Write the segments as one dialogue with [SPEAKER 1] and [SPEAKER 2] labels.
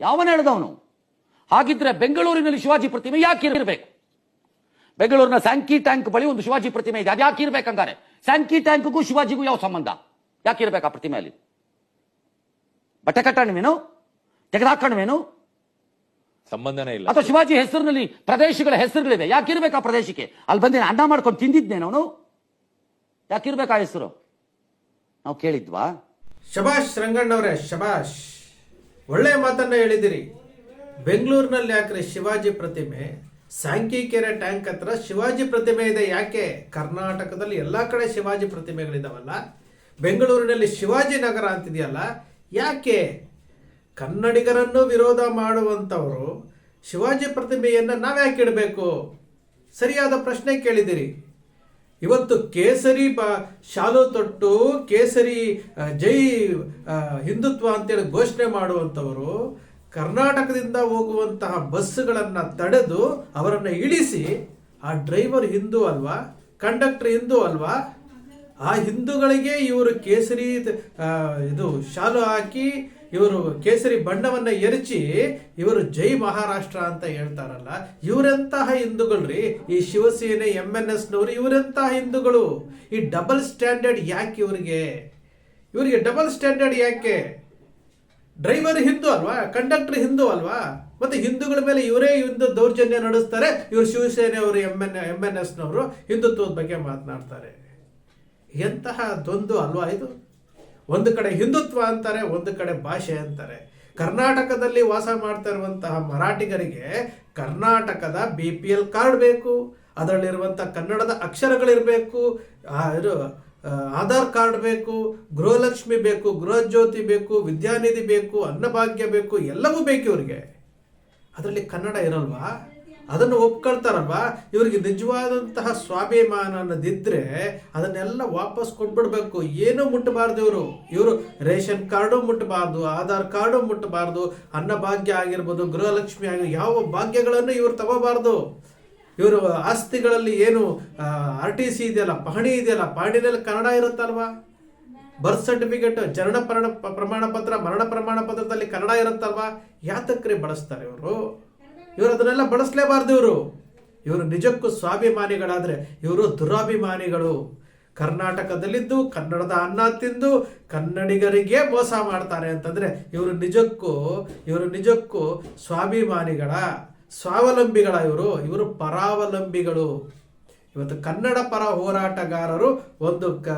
[SPEAKER 1] ಯಾವನ ಹೇಳ್ದವನು? ಹಾಗಿದ್ರೆ ಬೆಂಗಳೂರಿನಲ್ಲಿ ಶಿವಾಜಿ ಪ್ರತಿಮೆ ಯಾಕೆ ಇರಬೇಕು? ಬೆಂಗಳೂರಿನ ಸ್ಯಾಂಕಿ ಟ್ಯಾಂಕ್ ಬಳಿ ಒಂದು ಶಿವಾಜಿ ಪ್ರತಿಮೆ ಇದೆ. ಅದು ಯಾಕೆ ಇರ್ಬೇಕಂಗಾರೆ? ಸ್ಯಾಂಕಿ ಟ್ಯಾಂಕ್ಗೂ ಶಿವಾಜಿಗೂ ಯಾವ ಸಂಬಂಧ? ಯಾಕೆ ಇರ್ಬೇಕು ಆ ಪ್ರತಿಮೆಯಲ್ಲಿ? ಬಟ್ಟೆ ಕಟ್ಟಣವೇನು? ತೆಗೆದಾಕಣವೇನು?
[SPEAKER 2] ಸಂಬಂಧನೇ ಇಲ್ಲ.
[SPEAKER 1] ಅಥವಾ ಶಿವಾಜಿ ಹೆಸರಿನಲ್ಲಿ ಪ್ರದೇಶಗಳ ಹೆಸರುಗಳಿವೆ. ಯಾಕಿರ್ಬೇಕು ಆ ಪ್ರದೇಶಕ್ಕೆ? ಅಲ್ಲಿ ಬಂದಿನ ಅನ್ನ ಮಾಡ್ಕೊಂಡು ತಿಂದಿದ್ನೇನು ಅವನು? ಯಾಕಿರ್ಬೇಕು ಆ ಹೆಸರು? ನಾವು ಕೇಳಿದ್ವಾ?
[SPEAKER 3] ಶಬಾಷ್ ರಂಗಣ್ಣವ್ರೆ ಶಬಾಷ್ ಒಳ್ಳೆಯ ಮಾತನ್ನ ಹೇಳಿದಿರಿ. ಬೆಂಗಳೂರಿನಲ್ಲಿ ಯಾಕ್ರೆ ಶಿವಾಜಿ ಪ್ರತಿಮೆ. ಸಾಂಕಿಕೆರೆ ಟ್ಯಾಂಕ್ ಹತ್ರ ಶಿವಾಜಿ ಪ್ರತಿಮೆ ಇದೆ. ಯಾಕೆ? ಕರ್ನಾಟಕದಲ್ಲಿ ಎಲ್ಲಾ ಕಡೆ ಶಿವಾಜಿ ಪ್ರತಿಮೆಗಳಿದಾವಲ್ಲ. ಬೆಂಗಳೂರಿನಲ್ಲಿ ಶಿವಾಜಿ ನಗರ ಅಂತಿದೆಯಲ್ಲ. ಯಾಕೆ? ಕನ್ನಡಿಗರನ್ನು ವಿರೋಧ ಮಾಡುವಂಥವರು ಶಿವಾಜಿ ಪ್ರತಿಮೆಯನ್ನು ನಾವ್ಯಾಕೆ ಇಡಬೇಕು? ಸರಿಯಾದ ಪ್ರಶ್ನೆ ಕೇಳಿದಿರಿ. ಇವತ್ತು ಕೇಸರಿ ಬ ಶಾಲು ತೊಟ್ಟು ಕೇಸರಿ ಜೈ ಹಿಂದುತ್ವ ಅಂತೇಳಿ ಘೋಷಣೆ ಮಾಡುವಂಥವರು ಕರ್ನಾಟಕದಿಂದ ಹೋಗುವಂತಹ ಬಸ್ಸುಗಳನ್ನು ತಡೆದು ಅವರನ್ನು ಇಳಿಸಿ, ಆ ಡ್ರೈವರ್ ಹಿಂದೂ ಅಲ್ವಾ, ಕಂಡಕ್ಟರ್ ಹಿಂದೂ ಅಲ್ವಾ, ಆ ಹಿಂದೂಗಳಿಗೆ ಇವರು ಕೇಸರಿ ಇದು ಶಾಲು ಹಾಕಿ ಇವರು ಕೇಸರಿ ಬಣ್ಣವನ್ನು ಎರಚಿ ಇವರು ಜೈ ಮಹಾರಾಷ್ಟ್ರ ಅಂತ ಹೇಳ್ತಾರಲ್ಲ, ಇವರೆಂತಹ ಹಿಂದೂಗಳ್ರಿ? ಈ ಶಿವಸೇನೆ ಎಂ ಎನ್ ಎಸ್ನವರು ಇವರೆಂತಹ ಹಿಂದೂಗಳು? ಈ ಡಬಲ್ ಸ್ಟ್ಯಾಂಡರ್ಡ್ ಯಾಕೆ ಇವರಿಗೆ? ಇವರಿಗೆ ಡಬಲ್ ಸ್ಟ್ಯಾಂಡರ್ಡ್ ಯಾಕೆ? ಡ್ರೈವರ್ ಹಿಂದೂ ಅಲ್ವಾ? ಕಂಡಕ್ಟರ್ ಹಿಂದೂ ಅಲ್ವಾ? ಮತ್ತೆ ಹಿಂದೂಗಳ ಮೇಲೆ ಇವರೇ ಹಿಂದೂ ದೌರ್ಜನ್ಯ ನಡೆಸ್ತಾರೆ. ಇವರು ಶಿವಸೇನೆ ಅವರು ಎಂ ಎನ್ ಎಂ ಎನ್ ಎಸ್ನವರು ಹಿಂದುತ್ವದ ಬಗ್ಗೆ ಮಾತನಾಡ್ತಾರೆ. ಎಂತಹ ದ್ವಂದ್ವ ಅಲ್ವಾ ಇದು? ಒಂದು ಕಡೆ ಹಿಂದುತ್ವ ಅಂತಾರೆ, ಒಂದು ಕಡೆ ಭಾಷೆ ಅಂತಾರೆ. ಕರ್ನಾಟಕದಲ್ಲಿ ವಾಸ ಮಾಡ್ತಾ ಇರುವಂತಹ ಮರಾಠಿಗರಿಗೆ ಕರ್ನಾಟಕದ ಬಿ ಪಿ ಎಲ್ ಕಾರ್ಡ್ ಬೇಕು ಅದರಲ್ಲಿರುವಂಥ ಕನ್ನಡದ ಅಕ್ಷರಗಳಿರಬೇಕು ಇದು ಆಧಾರ್ ಕಾರ್ಡ್ ಬೇಕು, ಗೃಹಲಕ್ಷ್ಮಿ ಬೇಕು, ಗೃಹಜ್ಯೋತಿ ಬೇಕು, ವಿದ್ಯಾನಿಧಿ ಬೇಕು, ಅನ್ನಭಾಗ್ಯ ಬೇಕು, ಎಲ್ಲವೂ ಬೇಕು ಇವರಿಗೆ. ಅದರಲ್ಲಿ ಕನ್ನಡ ಇರಲ್ವಾ? ಅದನ್ನು ಒಪ್ಕೊಳ್ತಾರಪ್ಪ ಇವರಿಗೆ ನಿಜವಾದಂತಹ ಸ್ವಾಭಿಮಾನ ಅನ್ನೋದಿದ್ದರೆ ಅದನ್ನೆಲ್ಲ ವಾಪಸ್ ಕೊಟ್ಬಿಡ್ಬೇಕು ಏನೂ ಮುಟ್ಟಬಾರ್ದು ಇವರು. ಇವರು ರೇಷನ್ ಕಾರ್ಡು ಮುಟ್ಟಬಾರ್ದು, ಆಧಾರ್ ಕಾರ್ಡು ಮುಟ್ಟಬಾರ್ದು ಅನ್ನಭಾಗ್ಯ ಆಗಿರ್ಬೋದು, ಗೃಹಲಕ್ಷ್ಮಿ ಆಗಿ ಯಾವ ಭಾಗ್ಯಗಳನ್ನು ಇವರು ತಗೋಬಾರ್ದು. ಇವರು ಆಸ್ತಿಗಳಲ್ಲಿ ಏನು ಆರ್ ಟಿ ಸಿ ಇದೆಯಲ್ಲ, ಪಹಣಿ ಇದೆಯಲ್ಲ ಪಹಣಿನಲ್ಲಿ ಕನ್ನಡ ಇರುತ್ತಲ್ವಾ? ಬರ್ತ್ ಸರ್ಟಿಫಿಕೇಟ್ ಜನನ ಪ್ರಮಾಣ ಪತ್ರ, ಮರಣ ಪ್ರಮಾಣ ಪತ್ರದಲ್ಲಿ ಕನ್ನಡ ಇರುತ್ತಲ್ವಾ? ಯಾತಕ್ರೆ ಬಳಸ್ತಾರೆ ಇವರು? ಇವರು ಅದನ್ನೆಲ್ಲ ಬಳಸಲೇಬಾರ್ದು ಇವರು. ಇವರು ನಿಜಕ್ಕೂ ಸ್ವಾಭಿಮಾನಿಗಳಾದರೆ ಇವರು ದುರಾಭಿಮಾನಿಗಳು. ಕರ್ನಾಟಕದಲ್ಲಿದ್ದು, ಕನ್ನಡದ ಅನ್ನ ತಿಂದು, ಕನ್ನಡಿಗರಿಗೆ ಮೋಸ ಮಾಡ್ತಾರೆ ಅಂತಂದರೆ ಇವರು ನಿಜಕ್ಕೂ ಇವರು ನಿಜಕ್ಕೂ ಸ್ವಾಭಿಮಾನಿಗಳ, ಸ್ವಾವಲಂಬಿಗಳ ಇವರು. ಇವರು ಪರಾವಲಂಬಿಗಳು. ಇವತ್ತು ಕನ್ನಡ ಪರ ಹೋರಾಟಗಾರರು ಒಂದು ಕ,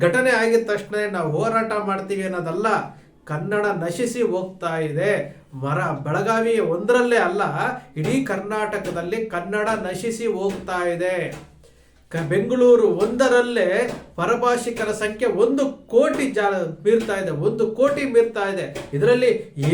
[SPEAKER 3] ಘಟನೆ ಆಗಿದ ತಕ್ಷಣ ನಾವು ಹೋರಾಟ ಮಾಡ್ತೀವಿ ಅನ್ನೋದಲ್ಲ. ಕನ್ನಡ ನಶಿಸಿ ಹೋಗ್ತಾ ಇದೆ. ಮರ ಬೆಳಗಾವಿ ಒಂದರಲ್ಲೇ ಅಲ್ಲ ಇಡೀ ಕರ್ನಾಟಕದಲ್ಲಿ ಕನ್ನಡ ನಶಿಸಿ ಹೋಗ್ತಾ ಇದೆ. ಬೆಂಗಳೂರು ಒಂದರಲ್ಲೇ ಪರಭಾಷಿಕರ ಸಂಖ್ಯೆ ಒಂದು ಕೋಟಿ ಜಾ ಮೀರ್ತಾ ಇದೆ, ಒಂದು ಕೋಟಿ ಮೀರ್ತಾ ಇದೆ. ಇದರಲ್ಲಿ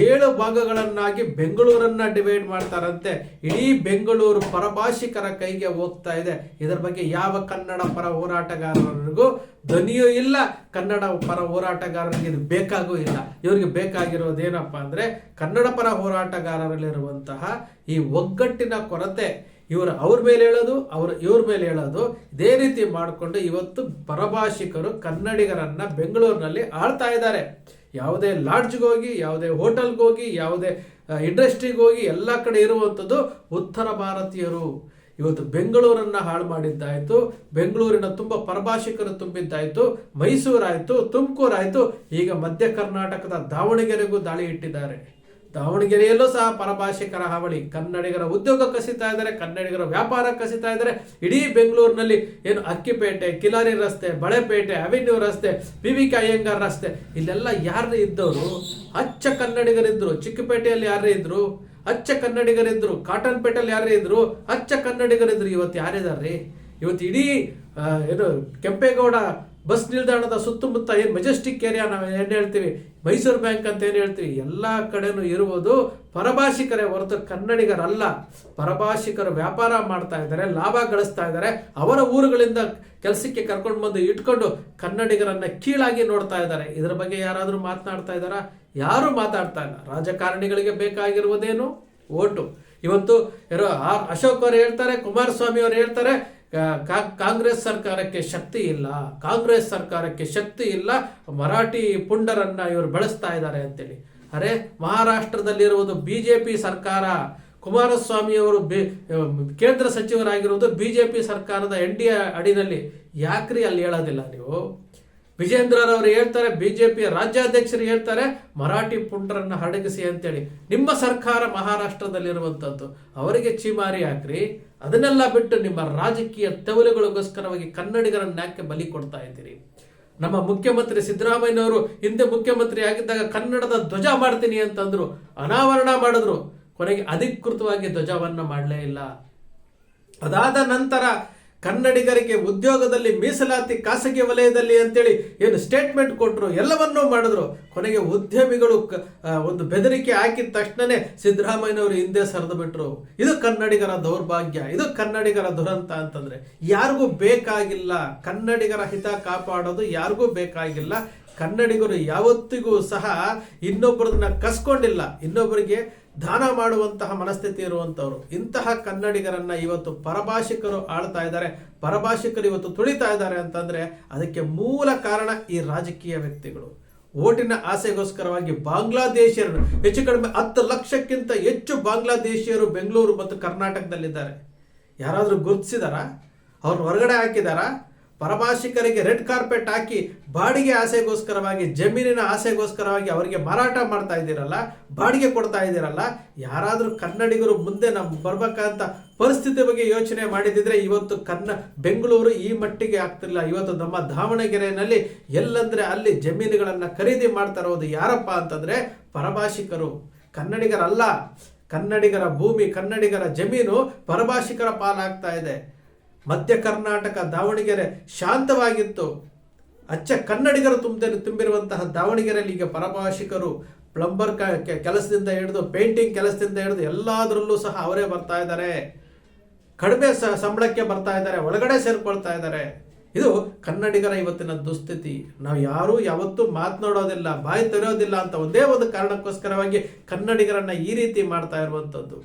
[SPEAKER 3] ಏಳು ಭಾಗಗಳನ್ನಾಗಿ ಬೆಂಗಳೂರನ್ನ ಡಿವೈಡ್ ಮಾಡ್ತಾರಂತೆ. ಇಡೀ ಬೆಂಗಳೂರು ಪರಭಾಷಿಕರ ಕೈಗೆ ಹೋಗ್ತಾ ಇದೆ. ಇದರ ಬಗ್ಗೆ ಯಾವ ಕನ್ನಡ ಪರ ಹೋರಾಟಗಾರರಿಗೂ ಧ್ವನಿಯೂ ಇಲ್ಲ. ಕನ್ನಡ ಪರ ಹೋರಾಟಗಾರರಿಗೆ ಇದು ಬೇಕಾಗೂ ಇಲ್ಲ. ಇವರಿಗೆ ಬೇಕಾಗಿರೋದೇನಪ್ಪ ಅಂದ್ರೆ ಕನ್ನಡ ಪರ ಹೋರಾಟಗಾರರಲ್ಲಿರುವಂತಹ ಈ ಒಗ್ಗಟ್ಟಿನ ಕೊರತೆ ಇವರು ಅವ್ರ ಮೇಲೆ ಹೇಳೋದು, ಅವ್ರ ಇವ್ರ ಮೇಲೆ ಹೇಳೋದು. ಇದೇ ರೀತಿ ಮಾಡಿಕೊಂಡು ಇವತ್ತು ಪರಭಾಷಿಕರು ಕನ್ನಡಿಗರನ್ನು ಬೆಂಗಳೂರಿನಲ್ಲಿ ಆಳ್ತಾ ಇದ್ದಾರೆ. ಯಾವುದೇ ಲಾಡ್ಜ್ಗೆ ಹೋಗಿ, ಯಾವುದೇ ಹೋಟೆಲ್ಗೆ ಹೋಗಿ, ಯಾವುದೇ ಇಂಡಸ್ಟ್ರಿಗೆ ಹೋಗಿ ಎಲ್ಲ ಕಡೆ ಇರುವಂಥದ್ದು ಉತ್ತರ ಭಾರತೀಯರು. ಇವತ್ತು ಬೆಂಗಳೂರನ್ನ ಹಾಳು ಮಾಡಿದ್ದಾಯ್ತು. ಬೆಂಗಳೂರಿನ ತುಂಬ ಪರಭಾಷಿಕರು ತುಂಬಿದ್ದಾಯಿತು. ಮೈಸೂರಾಯ್ತು, ತುಮಕೂರಾಯ್ತು. ಈಗ ಮಧ್ಯ ಕರ್ನಾಟಕದ ದಾವಣಗೆರೆಗೂ ದಾಳಿ ಇಟ್ಟಿದ್ದಾರೆ. ದಾವಣಗೆರೆಯಲ್ಲೂ ಸಹ ಪರಭಾಷಿಕರ ಹಾವಳಿ. ಕನ್ನಡಿಗರ ಉದ್ಯೋಗ ಕಸಿತಾ ಇದ್ದಾರೆ, ಕನ್ನಡಿಗರ ವ್ಯಾಪಾರ ಕಸಿತಾ ಇದ್ದಾರೆ. ಇಡೀ ಬೆಂಗಳೂರಿನಲ್ಲಿ ಏನು ಅಕ್ಕಿಪೇಟೆ, ಕಿಲಾರಿ ರಸ್ತೆ, ಬಳೆಪೇಟೆ, ಅವೆನ್ಯೂ ರಸ್ತೆ ಪಿ ವಿ ಕೆ ಅಯ್ಯಂಗಾರ್ ರಸ್ತೆ, ಇಲ್ಲೆಲ್ಲ ಯಾರು ಇದ್ದವರು? ಅಚ್ಚ ಕನ್ನಡಿಗರಿದ್ದರು ಚಿಕ್ಕಪೇಟೆಯಲ್ಲಿ ಯಾರೇ ಇದ್ದರು ಅಚ್ಚ ಕನ್ನಡಿಗರಿದ್ರು. ಕಾಟನ್ ಪೇಟೆಯಲ್ಲಿ ಯಾರೇ ಇದ್ರು? ಅಚ್ಚ ಕನ್ನಡಿಗರಿದ್ದರು ಇವತ್ತು ಯಾರಿದಾರ್ರಿ? ಇವತ್ತು ಇಡೀ ಏನು ಕೆಂಪೇಗೌಡ ಬಸ್ ನಿಲ್ದಾಣದ ಸುತ್ತಮುತ್ತ ಏನು ಮೆಜೆಸ್ಟಿಕ್ ಏರಿಯಾ ನಾವು ಏನು ಹೇಳ್ತೀವಿ? ಮೈಸೂರು ಬ್ಯಾಂಕ್ ಅಂತ ಏನು ಹೇಳ್ತೀವಿ? ಎಲ್ಲ ಕಡೆನೂ ಇರುವುದು ಪರಭಾಷಿಕರೇ ಹೊರತು ಕನ್ನಡಿಗರಲ್ಲ. ಪರಭಾಷಿಕರು ವ್ಯಾಪಾರ ಮಾಡ್ತಾ ಇದ್ದಾರೆ, ಲಾಭ ಗಳಿಸ್ತಾ ಇದ್ದಾರೆ. ಅವರ ಊರುಗಳಿಂದ ಕೆಲಸಕ್ಕೆ ಕರ್ಕೊಂಡು ಬಂದು ಇಟ್ಕೊಂಡು ಕನ್ನಡಿಗರನ್ನ ಕೀಳಾಗಿ ನೋಡ್ತಾ ಇದ್ದಾರೆ. ಇದರ ಬಗ್ಗೆ ಯಾರಾದರೂ ಮಾತನಾಡ್ತಾ ಇದ್ದಾರಾ? ಯಾರು ಮಾತಾಡ್ತಾ ಇಲ್ಲ. ರಾಜಕಾರಣಿಗಳಿಗೆ ಬೇಕಾಗಿರುವುದೇನು? ಓಟು. ಇವತ್ತು ಆರ್ ಅಶೋಕ್ ಅವರು ಹೇಳ್ತಾರೆ, ಕುಮಾರಸ್ವಾಮಿ ಅವರು ಹೇಳ್ತಾರೆ ಕಾಂಗ್ರೆಸ್ ಸರ್ಕಾರಕ್ಕೆ ಶಕ್ತಿ ಇಲ್ಲ, ಕಾಂಗ್ರೆಸ್ ಸರ್ಕಾರಕ್ಕೆ ಶಕ್ತಿ ಇಲ್ಲ, ಮರಾಠಿ ಪುಂಡರನ್ನ ಇವರು ಬಳಸ್ತಾ ಇದ್ದಾರೆ ಅಂತೇಳಿ. ಅರೆ, ಮಹಾರಾಷ್ಟ್ರದಲ್ಲಿರುವುದು ಬಿಜೆಪಿ ಸರ್ಕಾರ ಕುಮಾರಸ್ವಾಮಿ ಅವರು ಬಿ- ಕೇಂದ್ರ ಸಚಿವರಾಗಿರುವುದು ಬಿಜೆಪಿ ಸರ್ಕಾರದ ಎನ್ ಡಿ ಎ ಅಡಿನಲ್ಲಿ. ಯಾಕ್ರಿ ಅಲ್ಲಿ ಹೇಳೋದಿಲ್ಲ ನೀವು? ವಿಜೇಂದ್ರರವರು ಹೇಳ್ತಾರೆ, ಬಿಜೆಪಿಯ ರಾಜ್ಯಾಧ್ಯಕ್ಷರು ಹೇಳ್ತಾರೆ, ಮರಾಠಿ ಪುಂಡರನ್ನ ಹಡಗಿಸಿ ಅಂತೇಳಿ. ನಿಮ್ಮ ಸರ್ಕಾರ ಮಹಾರಾಷ್ಟ್ರದಲ್ಲಿರುವಂಥದ್ದು ಅವರಿಗೆ ಚೀಮಾರಿ ಹಾಕ್ರಿ. ಅದನ್ನೆಲ್ಲ ಬಿಟ್ಟು ನಿಮ್ಮ ರಾಜಕೀಯ ತೆವಲುಗಳಿಗೋಸ್ಕರವಾಗಿ ಕನ್ನಡಿಗರನ್ನ ಯಾಕೆ ಬಲಿ ಕೊಡ್ತಾ ಇದ್ದೀರಿ? ನಮ್ಮ ಮುಖ್ಯಮಂತ್ರಿ ಸಿದ್ದರಾಮಯ್ಯನವರು ಹಿಂದೆ ಮುಖ್ಯಮಂತ್ರಿ ಆಗಿದ್ದಾಗ ಕನ್ನಡದ ಧ್ವಜ ಮಾಡ್ತೀನಿ ಅಂತಂದ್ರು, ಅನಾವರಣ ಮಾಡಿದ್ರು. ಕೊನೆಗೆ ಅಧಿಕೃತವಾಗಿ ಧ್ವಜವನ್ನ ಮಾಡಲೇ ಇಲ್ಲ. ಅದಾದ ನಂತರ ಕನ್ನಡಿಗರಿಗೆ ಉದ್ಯೋಗದಲ್ಲಿ ಮೀಸಲಾತಿ ಖಾಸಗಿ ವಲಯದಲ್ಲಿ ಅಂತೇಳಿ ಏನು ಸ್ಟೇಟ್ಮೆಂಟ್ ಕೊಟ್ಟರು ಎಲ್ಲವನ್ನೂ ಮಾಡಿದ್ರು. ಕೊನೆಗೆ ಉದ್ಯಮಿಗಳು ಒಂದು ಬೆದರಿಕೆ ಹಾಕಿದ ತಕ್ಷಣನೇ ಸಿದ್ದರಾಮಯ್ಯನವರು ಹಿಂದೆ ಸರಿದು ಬಿಟ್ಟರು ಇದು ಕನ್ನಡಿಗರ ದೌರ್ಭಾಗ್ಯ, ಇದು ಕನ್ನಡಿಗರ ದುರಂತ ಅಂತಂದರೆ ಯಾರಿಗೂ ಬೇಕಾಗಿಲ್ಲ. ಕನ್ನಡಿಗರ ಹಿತ ಕಾಪಾಡೋದು ಯಾರಿಗೂ ಬೇಕಾಗಿಲ್ಲ. ಕನ್ನಡಿಗರು ಯಾವತ್ತಿಗೂ ಸಹ ಇನ್ನೊಬ್ಬರನ್ನ ಕಸ್ಕೊಂಡಿಲ್ಲ. ಇನ್ನೊಬ್ಬರಿಗೆ ದಾನ ಮಾಡುವಂತಹ ಮನಸ್ಥಿತಿ ಇರುವಂಥವ್ರು ಇಂತಹ ಕನ್ನಡಿಗರನ್ನ ಇವತ್ತು ಪರಭಾಷಿಕರು ಆಳ್ತಾ ಇದ್ದಾರೆ. ಪರಭಾಷಿಕರು ಇವತ್ತು ತುಳಿತಾ ಇದ್ದಾರೆ ಅಂತಂದ್ರೆ ಅದಕ್ಕೆ ಮೂಲ ಕಾರಣ ಈ ರಾಜಕೀಯ ವ್ಯಕ್ತಿಗಳು. ಓಟಿನ ಆಸೆಗೋಸ್ಕರವಾಗಿ ಬಾಂಗ್ಲಾದೇಶಿಯರನ್ನು ಹೆಚ್ಚು ಕಡಿಮೆ ಹತ್ತು ಲಕ್ಷಕ್ಕಿಂತ ಹೆಚ್ಚು ಬಾಂಗ್ಲಾದೇಶಿಯರು ಬೆಂಗಳೂರು ಮತ್ತು ಕರ್ನಾಟಕದಲ್ಲಿದ್ದಾರೆ. ಯಾರಾದರೂ ಗುರುತಿಸಿದಾರಾ? ಅವ್ರನ್ನ ಹೊರಗಡೆ ಹಾಕಿದಾರಾ? ಪರಭಾಷಿಕರಿಗೆ ರೆಡ್ ಕಾರ್ಪೆಟ್ ಹಾಕಿ ಬಾಡಿಗೆ ಆಸೆಗೋಸ್ಕರವಾಗಿ, ಜಮೀನಿನ ಆಸೆಗೋಸ್ಕರವಾಗಿ ಅವರಿಗೆ ಮಾರಾಟ ಮಾಡ್ತಾ ಇದ್ದೀರಲ್ಲ, ಬಾಡಿಗೆ ಕೊಡ್ತಾ ಇದ್ದೀರಲ್ಲ, ಯಾರಾದರೂ ಕನ್ನಡಿಗರು ಮುಂದೆ ನಾವು ಬರಬೇಕಂತ ಪರಿಸ್ಥಿತಿ ಬಗ್ಗೆ ಯೋಚನೆ ಮಾಡಿದಿದ್ರೆ ಇವತ್ತು ಕನ್ನ, ಬೆಂಗಳೂರು ಈ ಮಟ್ಟಿಗೆ ಆಗ್ತಿಲ್ಲ ಇವತ್ತು ನಮ್ಮ ದಾವಣಗೆರೆಯಲ್ಲಿ ಎಲ್ಲಂದ್ರೆ ಅಲ್ಲಿ ಜಮೀನುಗಳನ್ನು ಖರೀದಿ ಮಾಡ್ತಾ ಇರೋದು ಯಾರಪ್ಪ ಅಂತಂದರೆ ಪರಭಾಷಿಕರು. ಕನ್ನಡಿಗರಲ್ಲ, ಕನ್ನಡಿಗರ ಭೂಮಿ, ಕನ್ನಡಿಗರ ಜಮೀನು ಪರಭಾಷಿಕರ ಪಾಲಾಗ್ತಾ ಇದೆ. ಮಧ್ಯ ಕರ್ನಾಟಕ ದಾವಣಗೆರೆ ಶಾಂತವಾಗಿತ್ತು. ಅಚ್ಚ ಕನ್ನಡಿಗರು ತುಂಬ ತುಂಬಿರುವಂತಹ ದಾವಣಗೆರೆಯಲ್ಲಿ ಈಗ ಪರಭಾಷಿಕರು ಪ್ಲಂಬರ್ ಕೆಲಸದಿಂದ ಹಿಡಿದು ಪೇಂಟಿಂಗ್ ಕೆಲಸದಿಂದ ಹಿಡಿದು ಎಲ್ಲದರಲ್ಲೂ ಸಹ ಅವರೇ ಬರ್ತಾ ಇದ್ದಾರೆ. ಕಡಿಮೆ ಸಂಬಳಕ್ಕೆ ಬರ್ತಾ ಇದ್ದಾರೆ, ಒಳಗಡೆ ಸೇರ್ಕೊಳ್ತಾ ಇದ್ದಾರೆ. ಇದು ಕನ್ನಡಿಗರ ಇವತ್ತಿನ ದುಸ್ಥಿತಿ. ನಾವು ಯಾರೂ ಯಾವತ್ತೂ ಮಾತನಾಡೋದಿಲ್ಲ ಬಾಯಿ ತೆರೆಯೋದಿಲ್ಲ ಅಂತ ಒಂದೇ ಒಂದು ಕಾರಣಕ್ಕೋಸ್ಕರವಾಗಿ ಕನ್ನಡಿಗರನ್ನ ಈ ರೀತಿ ಮಾಡ್ತಾ ಇರುವಂಥದ್ದು.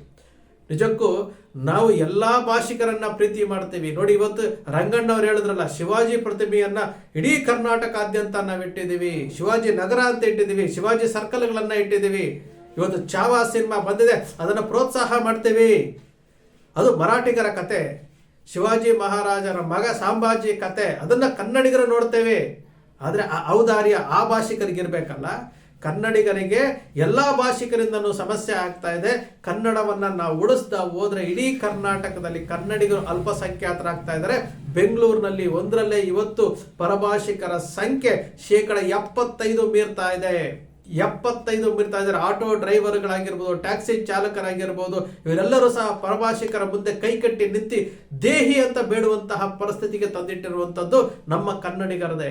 [SPEAKER 3] ನಿಜಕ್ಕೂ ನಾವು ಎಲ್ಲ ಭಾಷಿಕರನ್ನ ಪ್ರೀತಿ ಮಾಡ್ತೀವಿ. ನೋಡಿ ಇವತ್ತು ರಂಗಣ್ಣವ್ರು ಹೇಳಿದ್ರಲ್ಲ, ಶಿವಾಜಿ ಪ್ರತಿಮೆಯನ್ನ ಇಡೀ ಕರ್ನಾಟಕಾದ್ಯಂತ ನಾವು ಇಟ್ಟಿದ್ದೀವಿ. ಶಿವಾಜಿ ನಗರ ಅಂತ ಇಟ್ಟಿದ್ದೀವಿ. ಶಿವಾಜಿ ಸರ್ಕಲ್ಗಳನ್ನ ಇಟ್ಟಿದ್ದೀವಿ. ಇವತ್ತು ಚಾವಾ ಸಿನಿಮಾ ಬಂದಿದೆ. ಅದನ್ನು ಪ್ರೋತ್ಸಾಹ ಮಾಡ್ತೀವಿ. ಅದು ಮರಾಠಿಗರ ಕತೆ. ಶಿವಾಜಿ ಮಹಾರಾಜರ ಮಗ ಸಾಂಬಾಜಿ ಕತೆ. ಅದನ್ನ ಕನ್ನಡಿಗರು ನೋಡ್ತೇವೆ. ಆದರೆ ಆ ಔದಾರ್ಯ ಆ ಭಾಷಿಕರಿಗೆ ಇರ್ಬೇಕಲ್ಲ ಕನ್ನಡಿಗರಿಗೆ ಎಲ್ಲ ಭಾಷಿಕರಿಂದನೂ ಸಮಸ್ಯೆ ಆಗ್ತಾ ಇದೆ. ಕನ್ನಡವನ್ನ ನಾವು ಉಳಿಸ್ತಾ ಹೋದ್ರೆ ಇಡೀ ಕರ್ನಾಟಕದಲ್ಲಿ ಕನ್ನಡಿಗರು ಅಲ್ಪಸಂಖ್ಯಾತರಾಗ್ತಾ ಇದ್ದಾರೆ. ಬೆಂಗಳೂರಿನಲ್ಲಿ ಒಂದರಲ್ಲೇ ಇವತ್ತು ಪರಭಾಷಿಕರ ಸಂಖ್ಯೆ ಶೇಕಡ ಎಪ್ಪತ್ತೈದು ಮೀರ್ತಾ ಇದೆ. ಎಪ್ಪತ್ತೈದು ಮೀರ್ತಾ ಇದ್ದಾರೆ. ಆಟೋ ಡ್ರೈವರ್ಗಳಾಗಿರ್ಬೋದು, ಟ್ಯಾಕ್ಸಿ ಚಾಲಕರಾಗಿರ್ಬೋದು, ಇವರೆಲ್ಲರೂ ಸಹ ಪರಭಾಷಿಕರ ಮುಂದೆ ಕೈಕಟ್ಟಿ ನಿಂತಿ ದೇಹಿ ಅಂತ ಬೇಡುವಂತಹ ಪರಿಸ್ಥಿತಿಗೆ ತಂದಿಟ್ಟಿರುವಂಥದ್ದು ನಮ್ಮ ಕನ್ನಡಿಗರದೇ.